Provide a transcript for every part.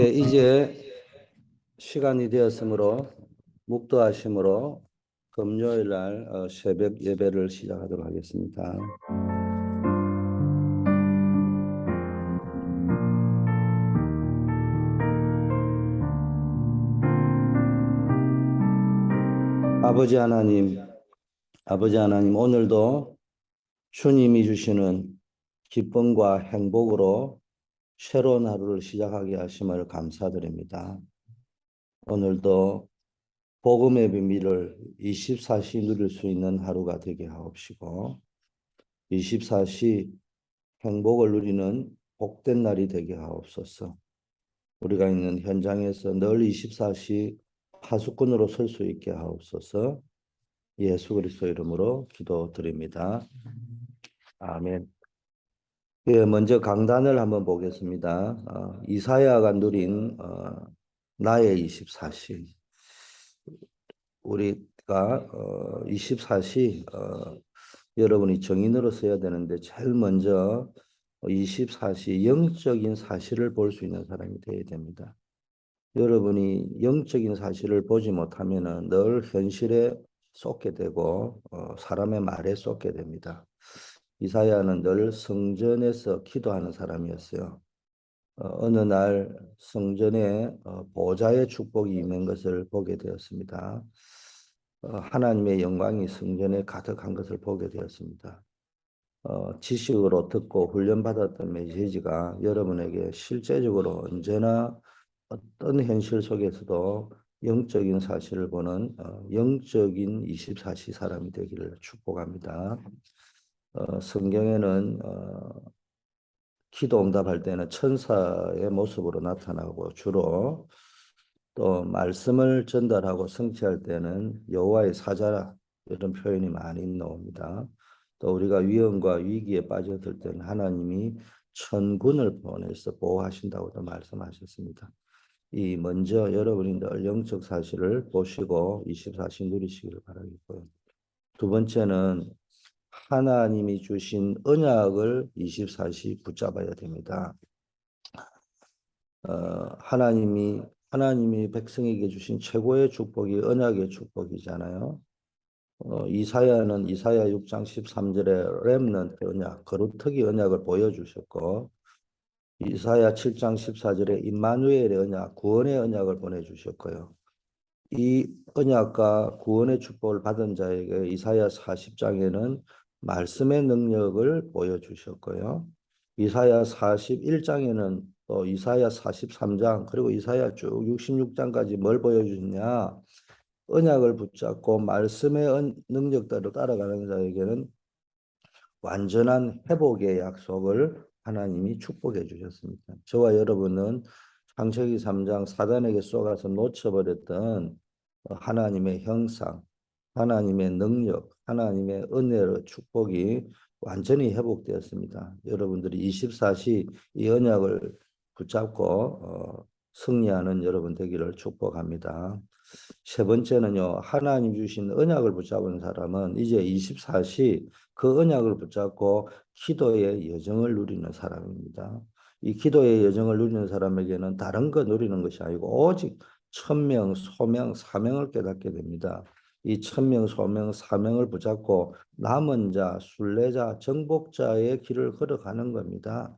예, 이제 시간이 되었으므로 묵도하심으로 금요일 날 어, 새벽 예배를 시작하도록 하겠습니다. 아버지 하나님, 아버지 하나님, 오늘도 주님이 주시는 기쁨과 행복으로 새로운 하루를 시작하게 하심을 감사드립니다. 오늘도 복음의 비밀을 24시 누릴 수 있는 하루가 되게 하옵시고 24시 행복을 누리는 복된 날이 되게 하옵소서. 우리가 있는 현장에서 늘 24시 파수꾼으로 설 수 있게 하옵소서. 예수 그리스도 이름으로 기도드립니다. 아멘. 예, 먼저 강단을 한번 보겠습니다. 어, 이사야가 누린 어, 나의 24시. 우리가 어, 24시 어, 여러분이 정인으로 써야 되는데 제일 먼저 24시 영적인 사실을 볼 수 있는 사람이 되어야 됩니다. 여러분이 영적인 사실을 보지 못하면 늘 현실에 쏟게 되고 어, 사람의 말에 쏟게 됩니다. 이사야는 늘 성전에서 기도하는 사람이었어요. 어, 어느 날 성전에 어, 보좌의 축복이 임한 것을 보게 되었습니다. 어, 하나님의 영광이 성전에 가득한 것을 보게 되었습니다. 어, 지식으로 듣고 훈련받았던 메시지가 여러분에게 실제적으로 언제나 어떤 현실 속에서도 영적인 사실을 보는 어, 영적인 24시 사람이 되기를 축복합니다. 어, 성경에는 어, 기도 응답할 때는 천사의 모습으로 나타나고 주로 또 말씀을 전달하고 성취할 때는 여호와의 사자라 이런 표현이 많이 나옵니다. 또 우리가 위험과 위기에 빠져들 때는 하나님이 천군을 보내서 보호하신다고도 말씀하셨습니다. 이 먼저 여러분이 늘 영적 사실을 보시고 24시 누리시기를 바라겠고요. 두 번째는 하나님이 주신 언약을 24시 붙잡아야 됩니다. 어, 하나님이 하나님이 백성에게 주신 최고의 축복이 언약의 축복이잖아요. 어, 이사야는 이사야 6장 13절에 렘넌트 언약, 거루터기 언약을 보여주셨고 이사야 7장 14절에 임마누엘의 언약, 구원의 언약을 보내주셨고요. 이 언약과 구원의 축복을 받은 자에게 이사야 40장에는 말씀의 능력을 보여주셨고요. 이사야 41장에는 또 이사야 43장 그리고 이사야 쭉 66장까지 뭘 보여주느냐 언약을 붙잡고 말씀의 능력대로 따라가는 자에게는 완전한 회복의 약속을 하나님이 축복해 주셨습니다. 저와 여러분은 창세기 3장 사단에게 쏘가서 놓쳐버렸던 하나님의 형상, 하나님의 능력, 하나님의 은혜로 축복이 완전히 회복되었습니다. 여러분들이 24시 이 언약을 붙잡고 어, 승리하는 여러분 되기를 축복합니다. 세 번째는요, 하나님 주신 언약을 붙잡은 사람은 이제 24시 그 언약을 붙잡고 기도의 여정을 누리는 사람입니다. 이 기도의 여정을 누리는 사람에게는 다른 거 누리는 것이 아니고 오직 천명, 소명, 사명을 깨닫게 됩니다. 이 천명, 소명, 사명을 붙잡고 남은 자, 순례자, 정복자의 길을 걸어가는 겁니다.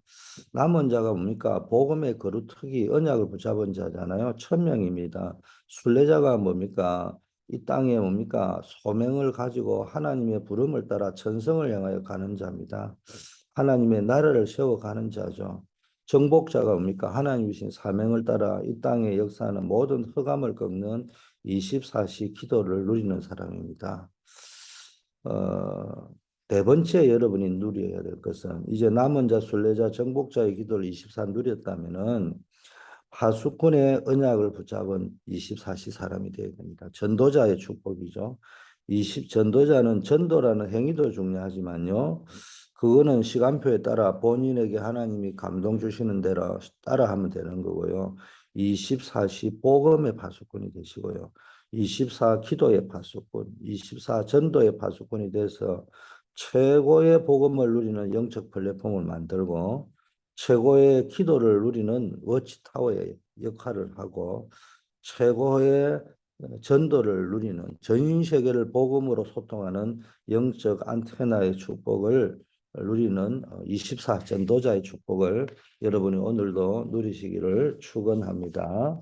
남은 자가 뭡니까? 복음의 거루터기, 언약을 붙잡은 자잖아요. 천명입니다. 순례자가 뭡니까? 이 땅에 뭡니까? 소명을 가지고 하나님의 부름을 따라 천성을 향하여 가는 자입니다. 하나님의 나라를 세워가는 자죠. 정복자가 뭡니까? 하나님 주신 사명을 따라 이 땅에 역사하는 모든 흑암을 꺾는 24시 기도를 누리는 사람입니다. 어, 네 번째 여러분이 누려야 될 것은 이제 남은 자, 순례자, 정복자의 기도를 24 누렸다면은 파수꾼의 언약을 붙잡은 24시 사람이 되어야 됩니다. 전도자의 축복이죠. 20 전도자는 전도라는 행위도 중요하지만요. 그거는 시간표에 따라 본인에게 하나님이 감동 주시는 대로 따라 하면 되는 거고요. 24시 복음의 파수꾼이 되시고요. 24 기도의 파수꾼, 24 전도의 파수꾼이 돼서 최고의 복음을 누리는 영적 플랫폼을 만들고 최고의 기도를 누리는 워치타워의 역할을 하고 최고의 전도를 누리는 전 세계를 복음으로 소통하는 영적 안테나의 축복을 누리는 24 전도자의 축복을 여러분이 오늘도 누리시기를 축원합니다.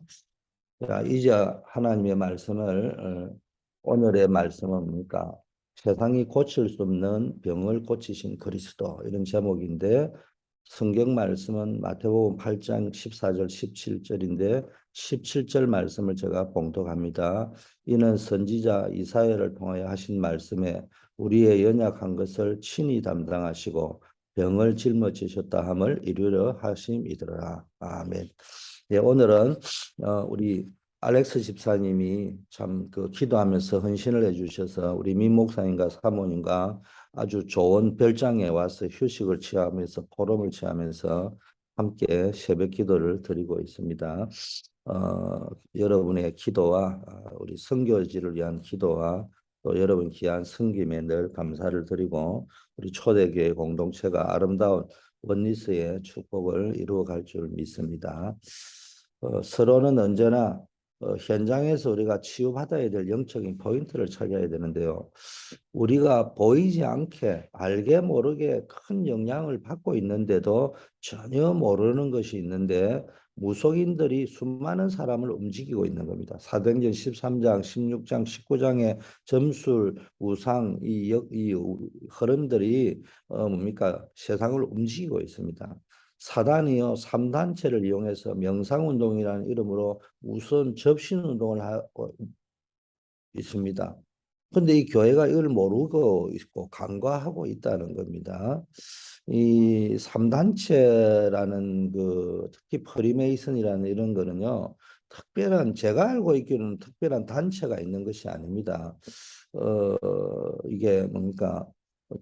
자, 이제 하나님의 말씀을 어, 오늘의 말씀은 뭡니까? 세상이 고칠 수 없는 병을 고치신 그리스도 이런 제목인데 성경 말씀은 마태복음 8장 14절 17절인데 17절 말씀을 제가 봉독합니다. 이는 선지자 이사야를 통하여 하신 말씀에 우리의 연약한 것을 친히 담당하시고 병을 짊어지셨다 함을 이루려 하심이더라. 아멘. 예, 오늘은 어, 우리 알렉스 집사님이 참 그 기도하면서 헌신을 해주셔서 우리 민 목사님과 사모님과 아주 좋은 별장에 와서 휴식을 취하면서 포럼을 취하면서 함께 새벽 기도를 드리고 있습니다. 어, 여러분의 기도와 어, 우리 선교지를 위한 기도와 또 여러분 귀한 섬김에 늘 감사를 드리고 우리 초대교회 공동체가 아름다운 원리스의 축복을 이루어갈 줄 믿습니다. 어, 서로는 언제나 어, 현장에서 우리가 치유받아야 될 영적인 포인트를 찾아야 되는데요. 우리가 보이지 않게 알게 모르게 큰 영향을 받고 있는데도 전혀 모르는 것이 있는데 무속인들이 수많은 사람을 움직이고 있는 겁니다. 사도행전 13장, 16장, 19장의 점술, 우상, 이, 역, 이 흐름들이 어, 뭡니까 세상을 움직이고 있습니다. 사단이요 삼단체를 이용해서 명상운동이라는 이름으로 우선 접신운동을 하고 있습니다. 근데 이 교회가 이걸 모르고 있고 간과하고 있다는 겁니다. 이 삼단체라는 그 특히 프리메이슨이라는 이런 거는요. 특별한 제가 알고 있기로는 특별한 단체가 있는 것이 아닙니다. 어 이게 뭡니까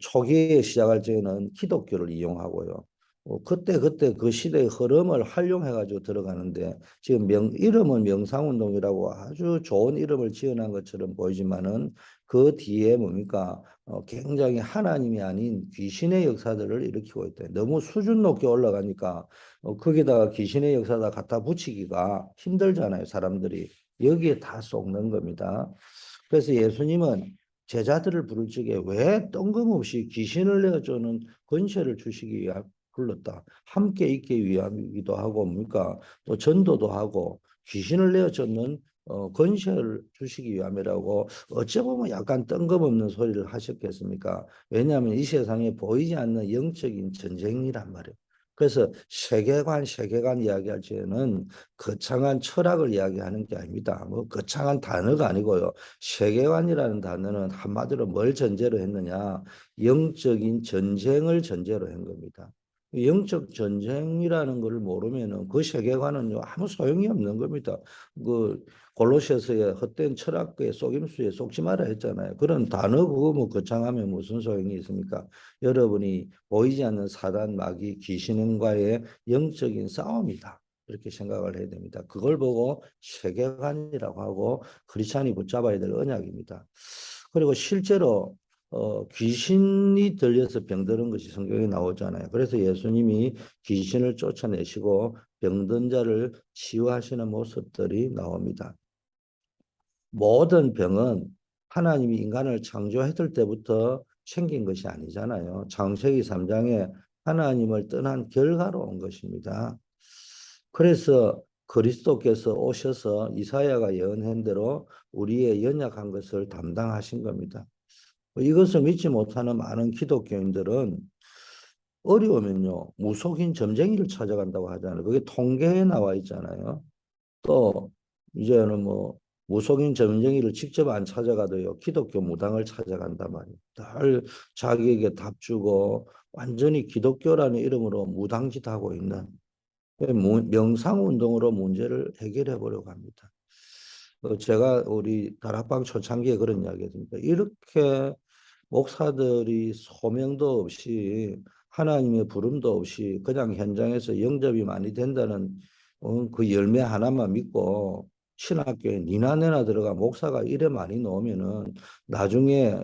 초기에 시작할 적에는 기독교를 이용하고요. 어, 그때 그때 그 시대의 흐름을 활용해 가지고 들어가는데 지금 명 이름은 명상운동이라고 아주 좋은 이름을 지어낸 것처럼 보이지만은 그 뒤에 뭡니까 어, 굉장히 하나님이 아닌 귀신의 역사들을 일으키고 있다. 너무 수준 높게 올라가니까 어, 거기다가 귀신의 역사다 갖다 붙이기가 힘들잖아요 사람들이 여기에 다 쏙는 겁니다. 그래서 예수님은 제자들을 부를 적에 왜 뜬금없이 귀신을 내어주는 권세를 주시기 위한 불렀다. 함께 있기 위함이기도 하고 뭡니까? 또 전도도 하고 귀신을 내어 쫓는 어, 건설을 주시기 위함이라고 어찌 보면 약간 뜬금없는 소리를 하셨겠습니까? 왜냐하면 이 세상에 보이지 않는 영적인 전쟁이란 말이에요. 그래서 세계관, 세계관 이야기할 때는 거창한 철학을 이야기하는 게 아닙니다. 뭐 거창한 단어가 아니고요. 세계관이라는 단어는 한마디로 뭘 전제로 했느냐? 영적인 전쟁을 전제로 한 겁니다. 영적 전쟁이라는 걸 모르면은 그 세계관은 아무 소용이 없는 겁니다. 그 골로새서의 헛된 철학의 속임수에 속지 마라 했잖아요. 그런 단어 그거 뭐 거창하면 무슨 소용이 있습니까? 여러분이 보이지 않는 사단 마귀 귀신과의 영적인 싸움이다. 이렇게 생각을 해야 됩니다. 그걸 보고 세계관이라고 하고 크리스찬이 붙잡아야 될 언약입니다. 그리고 실제로 어, 귀신이 들려서 병드는 것이 성경에 나오잖아요. 그래서 예수님이 귀신을 쫓아내시고 병든 자를 치유하시는 모습들이 나옵니다. 모든 병은 하나님이 인간을 창조했을 때부터 생긴 것이 아니잖아요. 창세기 3장에 하나님을 떠난 결과로 온 것입니다. 그래서 그리스도께서 오셔서 이사야가 예언한 대로 우리의 연약한 것을 담당하신 겁니다. 뭐 이것을 믿지 못하는 많은 기독교인들은 어려우면요 무속인 점쟁이를 찾아간다고 하잖아요. 그게 통계에 나와 있잖아요. 또 이제는 뭐 무속인 점쟁이를 직접 안 찾아가도요 기독교 무당을 찾아간단 말이에요. 늘 자기에게 답 주고 완전히 기독교라는 이름으로 무당짓 하고 있는 명상 운동으로 문제를 해결해 보려고 합니다. 어, 제가 우리 다락방 초창기에 그런 이야기 했습니다. 이렇게 목사들이 소명도 없이 하나님의 부름도 없이 그냥 현장에서 영접이 많이 된다는 어, 그 열매 하나만 믿고 신학교에 니나내나 들어가 목사가 이래 많이 놓으면은 나중에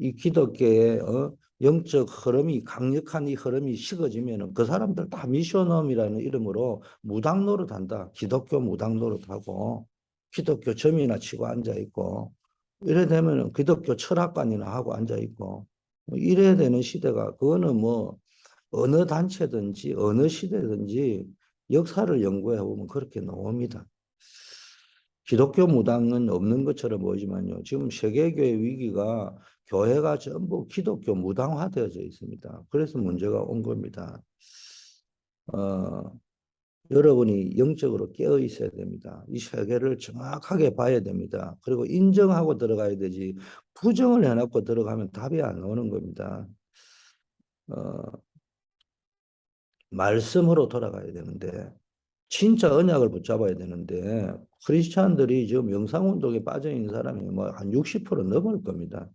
이 기독교의 어, 영적 흐름이 강력한 이 흐름이 식어지면은 그 사람들 다 미션홈이라는 이름으로 무당 노릇한다. 기독교 무당 노릇하고 기독교 점이나 치고 앉아 있고 이래 되면은 기독교 철학관이나 하고 앉아 있고 뭐 이래야 되는 시대가 그거는 뭐 어느 단체든지 어느 시대든지 역사를 연구해 보면 그렇게 나옵니다. 기독교 무당은 없는 것처럼 보이지만요. 지금 세계교회 위기가 교회가 전부 기독교 무당화되어져 있습니다. 그래서 문제가 온 겁니다. 어, 여러분이 영적으로 깨어 있어야 됩니다. 이 세계를 정확하게 봐야 됩니다. 그리고 인정하고 들어가야 되지 부정을 해놓고 들어가면 답이 안 나오는 겁니다. 어, 말씀으로 돌아가야 되는데 진짜 언약을 붙잡아야 되는데 크리스찬들이 지금 영상운동에 빠져 있는 사람이 뭐 한 60% 넘을 겁니다.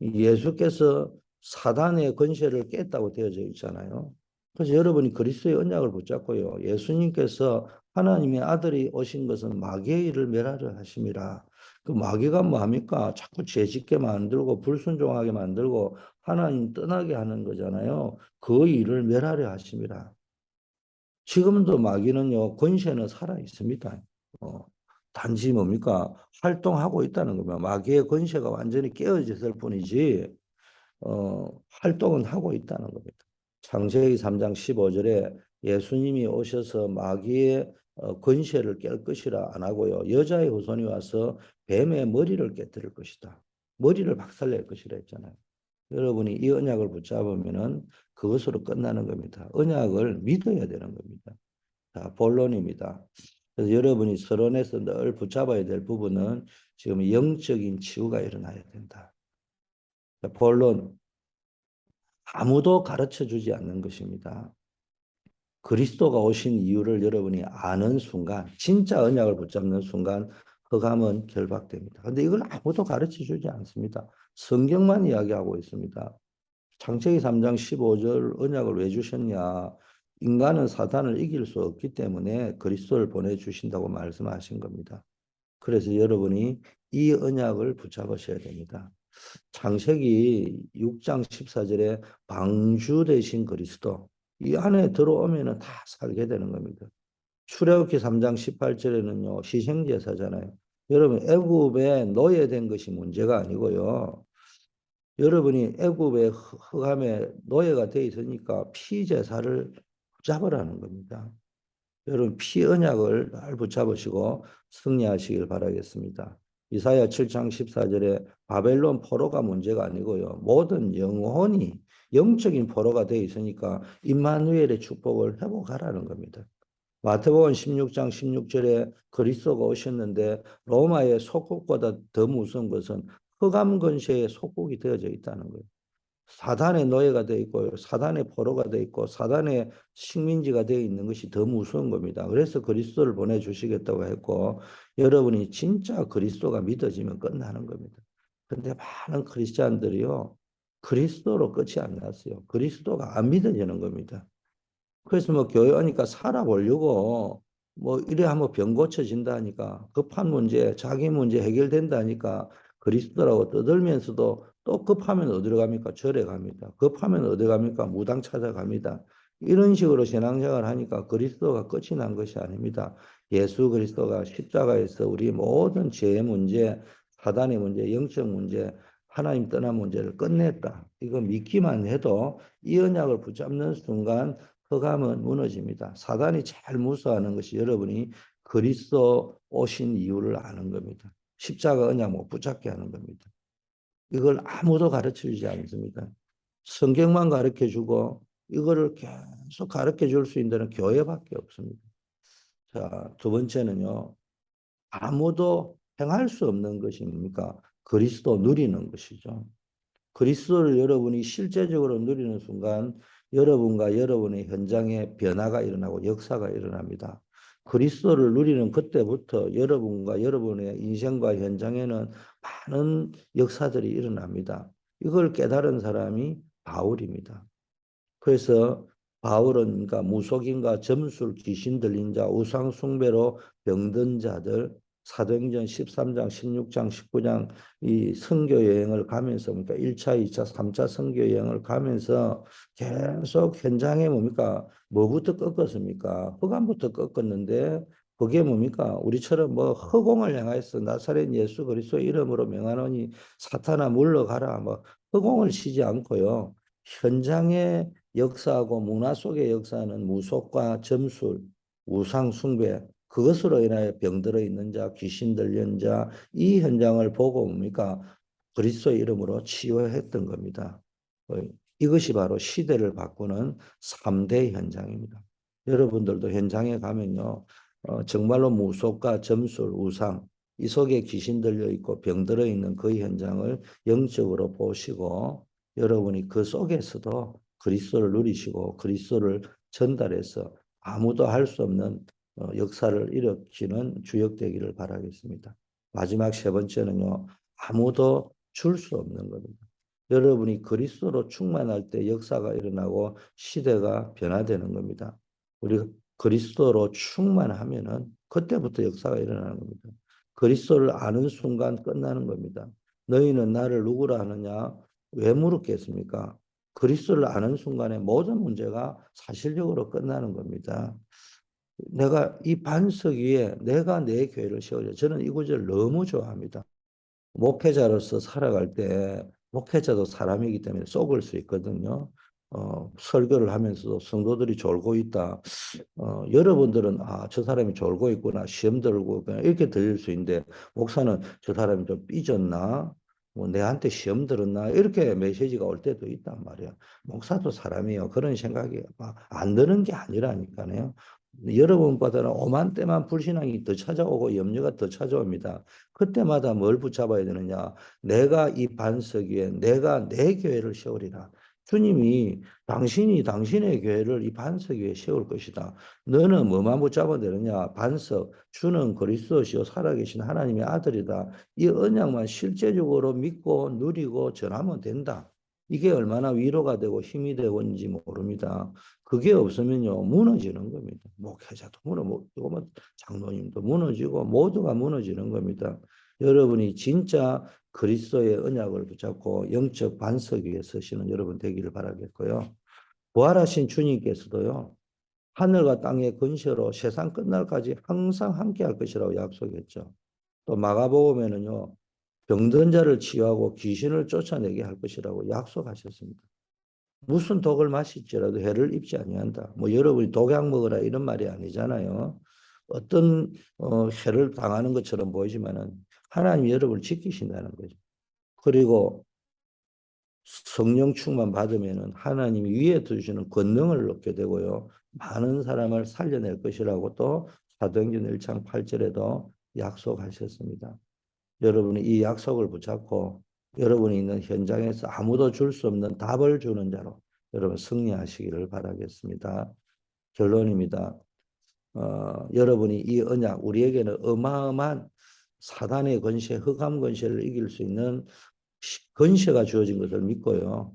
예수께서 사단의 권세를 깼다고 되어져 있잖아요. 그래서 여러분이 그리스도의 언약을 붙잡고요. 예수님께서 하나님의 아들이 오신 것은 마귀의 일을 멸하려 하심이라. 그 마귀가 뭐합니까? 자꾸 죄짓게 만들고 불순종하게 만들고 하나님 떠나게 하는 거잖아요. 그 일을 멸하려 하심이라. 지금도 마귀는요, 권세는 살아 있습니다. 어, 단지 뭡니까? 활동하고 있다는 겁니다. 마귀의 권세가 완전히 깨어졌을 뿐이지, 어, 활동은 하고 있다는 겁니다. 창세기 3장 15절에 예수님이 오셔서 마귀의 어, 권세를 깰 것이라 안 하고요. 여자의 후손이 와서 뱀의 머리를 깨뜨릴 것이다. 머리를 박살낼 것이라 했잖아요. 여러분이 이 언약을 붙잡으면은 그것으로 끝나는 겁니다. 언약을 믿어야 되는 겁니다. 자, 본론입니다. 그래서 여러분이 서론에서 늘 붙잡아야 될 부분은 지금 영적인 치유가 일어나야 된다. 자, 본론. 아무도 가르쳐 주지 않는 것입니다. 그리스도가 오신 이유를 여러분이 아는 순간, 진짜 언약을 붙잡는 순간, 흑암은 결박됩니다. 근데 이걸 아무도 가르쳐 주지 않습니다. 성경만 이야기하고 있습니다. 창세기 3장 15절 언약을 왜 주셨냐? 인간은 사단을 이길 수 없기 때문에 그리스도를 보내주신다고 말씀하신 겁니다. 그래서 여러분이 이 언약을 붙잡으셔야 됩니다. 창세기 6장 14절에 방주 대신 그리스도 이 안에 들어오면 다 살게 되는 겁니다. 출애굽기 3장 18절에는요 희생제사잖아요. 여러분 애굽에 노예된 것이 문제가 아니고요. 여러분이 애굽의 흑암에 노예가 돼 있으니까 피 제사를 붙잡으라는 겁니다. 여러분 피 언약을 잘 붙잡으시고 승리하시길 바라겠습니다. 이사야 7장 14절에 바벨론 포로가 문제가 아니고요. 모든 영혼이 영적인 포로가 되어 있으니까 임마누엘의 축복을 회복하라는 겁니다. 마태복음 16장 16절에 그리스도가 오셨는데 로마의 속국보다 더 무서운 것은 흑암 근세의 속국이 되어져 있다는 거예요. 사단의 노예가 되어 있고 사단의 포로가 되어 있고 사단의 식민지가 되어 있는 것이 더 무서운 겁니다. 그래서 그리스도를 보내주시겠다고 했고 여러분이 진짜 그리스도가 믿어지면 끝나는 겁니다. 근데 많은 크리스찬들이요 그리스도로 끝이 안 났어요. 그리스도가 안 믿어지는 겁니다. 그래서 뭐 교회 오니까 살아보려고 뭐 이래 하면 병 고쳐진다 하니까 급한 문제, 자기 문제 해결된다 하니까 그리스도라고 떠들면서도 또 급하면 어디로 갑니까? 절에 갑니다. 급하면 어디 갑니까? 무당 찾아갑니다. 이런 식으로 신앙생활을 하니까 그리스도가 끝이 난 것이 아닙니다. 예수 그리스도가 십자가에서 우리 모든 죄의 문제, 사단의 문제, 영적 문제, 하나님 떠난 문제를 끝냈다. 이거 믿기만 해도 이 언약을 붙잡는 순간 흑암은 무너집니다. 사단이 제일 무서워하는 것이 여러분이 그리스도 오신 이유를 아는 겁니다. 십자가 언약 못 붙잡게 하는 겁니다. 이걸 아무도 가르쳐 주지 않습니다. 성경만 가르쳐 주고 이거를 계속 가르쳐 줄 수 있는 교회밖에 없습니다. 자, 두 번째는요. 아무도 행할 수 없는 것이 뭡니까? 그리스도 누리는 것이죠. 그리스도를 여러분이 실제적으로 누리는 순간 여러분과 여러분의 현장에 변화가 일어나고 역사가 일어납니다. 그리스도를 누리는 그때부터 여러분과 여러분의 인생과 현장에는 많은 역사들이 일어납니다. 이걸 깨달은 사람이 바울입니다. 그래서 바울은 그러니까 무속인과 점술, 귀신 들린 자, 우상 숭배로 병든 자들 사도행전 13장, 16장, 19장 이 선교 여행을 가면서 뭡니까 1차, 2차, 3차 선교 여행을 가면서 계속 현장에 뭡니까 뭐부터 꺾었습니까? 흑암부터 꺾었는데 그게 뭡니까? 우리처럼 뭐 허공을 향하여서 나사렛 예수 그리스도 이름으로 명하노니 사탄아 물러가라 뭐 허공을 치지 않고요. 현장의 역사하고 문화 속의 역사는 무속과 점술, 우상 숭배 그것으로 인하여 병들어 있는 자, 귀신 들린 자, 이 현장을 보고 뭡니까? 그리스도의 이름으로 치유했던 겁니다. 어, 이것이 바로 시대를 바꾸는 3대 현장입니다. 여러분들도 현장에 가면요. 어, 정말로 무속과 점술, 우상, 이 속에 귀신 들려 있고 병 들어 있는 그 현장을 영적으로 보시고 여러분이 그 속에서도 그리스도를 누리시고 그리스도를 전달해서 아무도 할 수 없는 어, 역사를 일으키는 주역 되기를 바라겠습니다. 마지막 세 번째는요. 아무도 줄 수 없는 겁니다. 여러분이 그리스도로 충만할 때 역사가 일어나고 시대가 변화되는 겁니다. 우리 그리스도로 충만하면은 그때부터 역사가 일어나는 겁니다. 그리스도를 아는 순간 끝나는 겁니다. 너희는 나를 누구라 하느냐? 왜 물었겠습니까? 그리스도를 아는 순간에 모든 문제가 사실적으로 끝나는 겁니다. 내가 이 반석 위에 내가 내 교회를 세우려. 저는 이 구절 너무 좋아합니다. 목회자로서 살아갈 때 목회자도 사람이기 때문에 속을 수 있거든요. 어, 설교를 하면서도 성도들이 졸고 있다. 어, 여러분들은 아, 저 사람이 졸고 있구나. 시험 들고 그냥 이렇게 들릴 수 있는데 목사는 저 사람이 좀 삐졌나? 뭐 내한테 시험 들었나? 이렇게 메시지가 올 때도 있단 말이야. 목사도 사람이요. 그런 생각이 안 드는 게 아니라니까요. 여러분보다는 오만 때만 불신앙이 더 찾아오고 염려가 더 찾아옵니다. 그때마다 뭘 붙잡아야 되느냐? 내가 이 반석 위에 내가 내 교회를 세우리라. 주님이 당신이 당신의 교회를 이 반석 위에 세울 것이다. 너는 뭐만 붙잡아 되느냐? 반석, 주는 그리스도시요 살아계신 하나님의 아들이다. 이 언약만 실제적으로 믿고 누리고 전하면 된다. 이게 얼마나 위로가 되고 힘이 되고인지 모릅니다. 그게 없으면요 무너지는 겁니다. 목회자도 무너지고 뭐 장로님도 무너지고 모두가 무너지는 겁니다. 여러분이 진짜 그리스도의 언약을 붙잡고 영적 반석 위에 서시는 여러분 되기를 바라겠고요. 부활하신 주님께서도요. 하늘과 땅의 근세로 세상 끝날까지 항상 함께할 것이라고 약속했죠. 또 마가복음에는요. 병든 자를 치유하고 귀신을 쫓아내게 할 것이라고 약속하셨습니다. 무슨 독을 마실지라도 해를 입지 아니한다. 뭐 여러분이 독약 먹으라 이런 말이 아니잖아요. 어떤 어, 해를 당하는 것처럼 보이지만은 하나님 여러분을 지키신다는 거죠. 그리고 성령 충만 받으면은 하나님이 위에 두시는 권능을 얻게 되고요. 많은 사람을 살려낼 것이라고 또 사도행전 1장 8절에도 약속하셨습니다. 여러분이 이 약속을 붙잡고 여러분이 있는 현장에서 아무도 줄 수 없는 답을 주는 자로 여러분 승리하시기를 바라겠습니다. 결론입니다. 어, 여러분이 이 언약 우리에게는 어마어마한 사단의 권세, 흑암 권세를 이길 수 있는 권세가 주어진 것을 믿고요.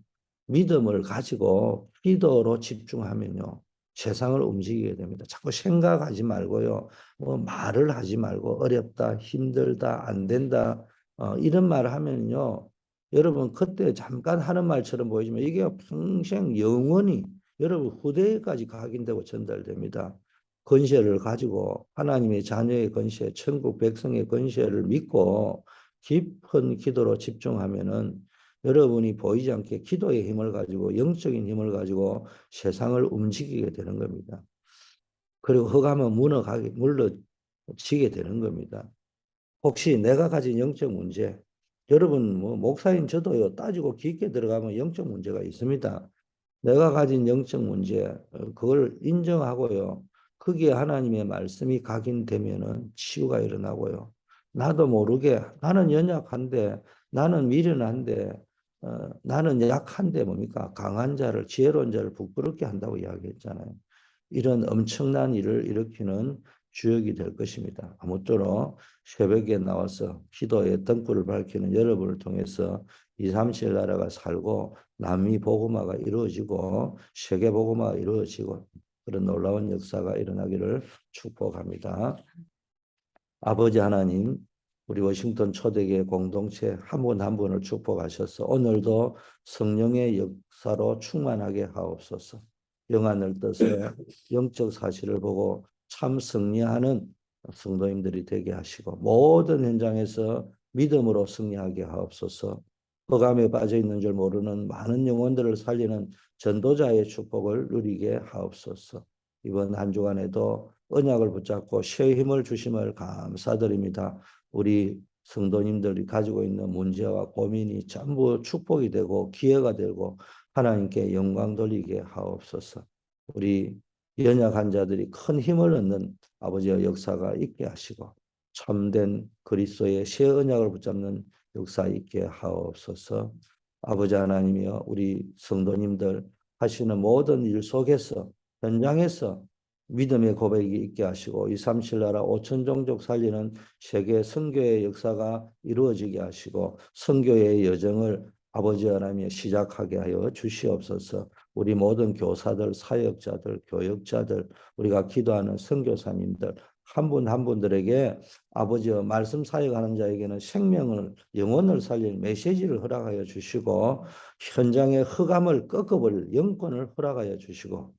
믿음을 가지고 기도로 집중하면요. 세상을 움직이게 됩니다. 자꾸 생각하지 말고요. 뭐 말을 하지 말고 어렵다, 힘들다, 안 된다 어, 이런 말을 하면요. 여러분 그때 잠깐 하는 말처럼 보이지만 이게 평생 영원히 여러분 후대까지 각인되고 전달됩니다. 권세를 가지고 하나님의 자녀의 권세, 천국 백성의 권세를 믿고 깊은 기도로 집중하면은 여러분이 보이지 않게 기도의 힘을 가지고 영적인 힘을 가지고 세상을 움직이게 되는 겁니다. 그리고 흑암은 무너가게 물러지게 되는 겁니다. 혹시 내가 가진 영적 문제, 여러분 뭐 목사인 저도요 따지고 깊게 들어가면 영적 문제가 있습니다. 내가 가진 영적 문제 어, 그걸 인정하고요. 거기에 하나님의 말씀이 각인되면은 치유가 일어나고요. 나도 모르게 나는 연약한데 나는 미련한데 어, 나는 약한데 뭡니까? 강한 자를, 지혜로운 자를 부끄럽게 한다고 이야기했잖아요. 이런 엄청난 일을 일으키는 주역이 될 것입니다. 아무쪼록 새벽에 나와서 기도의 등불을 밝히는 여러분을 통해서 2, 3, 7 나라가 살고 남미 보고마가 이루어지고 세계 보고마가 이루어지고 그런 놀라운 역사가 일어나기를 축복합니다. 아버지 하나님, 우리 워싱턴 초대교회 공동체 한 분 한 분을 축복하셔서 오늘도 성령의 역사로 충만하게 하옵소서. 영안을 떠서 영적 사실을 보고 참 승리하는 성도님들이 되게 하시고 모든 현장에서 믿음으로 승리하게 하옵소서. 허감에 빠져 있는 줄 모르는 많은 영혼들을 살리는 전도자의 축복을 누리게 하옵소서. 이번 한 주간에도 언약을 붙잡고 새 힘을 주심을 감사드립니다. 우리 성도님들이 가지고 있는 문제와 고민이 전부 축복이 되고 기회가 되고 하나님께 영광 돌리게 하옵소서. 우리 연약한 자들이 큰 힘을 얻는 아버지의 역사가 있게 하시고 참된 그리스도의 새 언약을 붙잡는 역사 있게 하옵소서. 아버지 하나님이여 우리 성도님들 하시는 모든 일 속에서 현장에서 믿음의 고백이 있게 하시고 이삼칠 나라 오천 종족 살리는 세계 선교의 역사가 이루어지게 하시고 선교의 여정을 아버지 하나님이 시작하게 하여 주시옵소서. 우리 모든 교사들, 사역자들, 교역자들, 우리가 기도하는 선교사님들 한분한 분들에게 아버지의 말씀 사역하는 자에게는 생명을 영혼을 살릴 메시지를 허락하여 주시고 현장의 흑암을 꺾어버릴 영권을 허락하여 주시고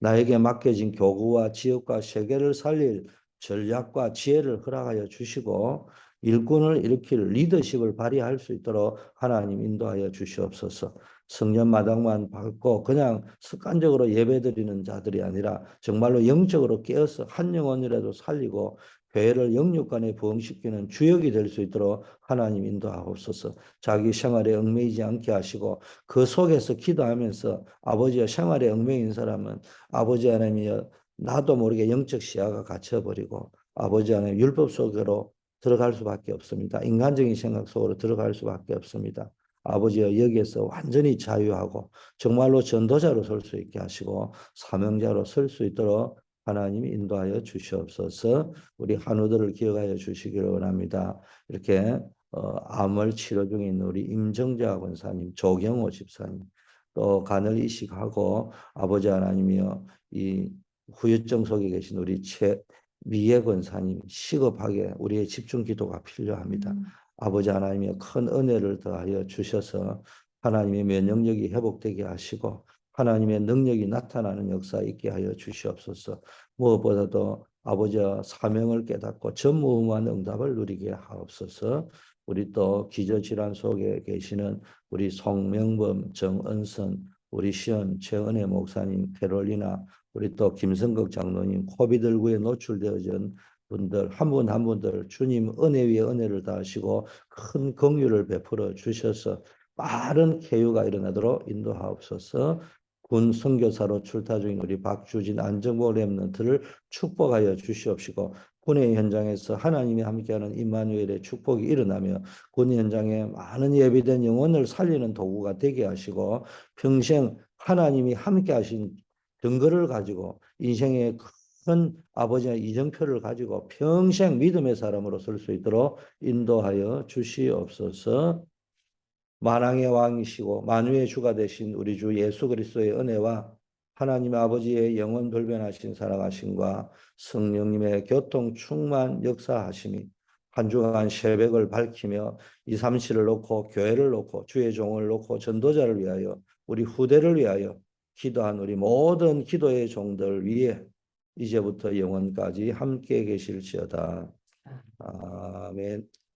나에게 맡겨진 교구와 지역과 세계를 살릴 전략과 지혜를 허락하여 주시고 일꾼을 일으킬 리더십을 발휘할 수 있도록 하나님 인도하여 주시옵소서. 성년 마당만 밟고 그냥 습관적으로 예배드리는 자들이 아니라 정말로 영적으로 깨어서 한 영혼이라도 살리고 교회를 영육간에 부흥시키는 주역이 될 수 있도록 하나님 인도하옵소서. 자기 생활에 얽매이지 않게 하시고 그 속에서 기도하면서 아버지의 생활에 얽매인 사람은 아버지 하나님이여 나도 모르게 영적 시야가 갇혀버리고 아버지 하나님 율법 속으로 들어갈 수밖에 없습니다. 인간적인 생각 속으로 들어갈 수밖에 없습니다. 아버지여 여기에서 완전히 자유하고 정말로 전도자로 설 수 있게 하시고 사명자로 설 수 있도록 하나님이 인도하여 주시옵소서 우리 한우들을 기억하여 주시기를 원합니다. 이렇게 어, 암을 치료 중에 있는 우리 임정자 권사님, 조경호 집사님, 또 간을 이식하고 아버지 하나님이여 이 후유증 속에 계신 우리 최 미애 권사님 시급하게 우리의 집중 기도가 필요합니다. 음. 아버지 하나님의 큰 은혜를 더하여 주셔서 하나님의 면역력이 회복되게 하시고 하나님의 능력이 나타나는 역사 있게 하여 주시옵소서. 무엇보다도 아버지의 사명을 깨닫고 전무후무한 응답을 누리게 하옵소서. 우리 또 기저질환 속에 계시는 우리 송명범, 정은선, 우리 시연, 최은혜 목사님, 캐롤리나, 우리 또 김성극 장로님, 코비드19에 노출되어진 분들 한 분 한 분들 주님 은혜 위에 은혜를 다하시고 큰 긍휼을 베풀어 주셔서 빠른 쾌유가 일어나도록 인도하옵소서. 군 선교사로 출타 중인 우리 박주진 안정보 렘넌트를 축복하여 주시옵시고 군의 현장에서 하나님이 함께하는 임마누엘의 축복이 일어나며 군 현장에 많은 예비된 영혼을 살리는 도구가 되게 하시고 평생 하나님이 함께하신 증거를 가지고 인생의 큰 아버지의 이정표를 가지고 평생 믿음의 사람으로 설 수 있도록 인도하여 주시옵소서. 만왕의 왕이시고 만유의 주가 되신 우리 주 예수 그리스도의 은혜와 하나님 아버지의 영원 돌변하신 살아가심과 성령님의 교통 충만 역사하심이 한 주간 새벽을 밝히며 이삼시를 놓고 교회를 놓고 주의 종을 놓고 전도자를 위하여 우리 후대를 위하여 기도한 우리 모든 기도의 종들 위에 이제부터 영원까지 함께 계실지어다. 아멘.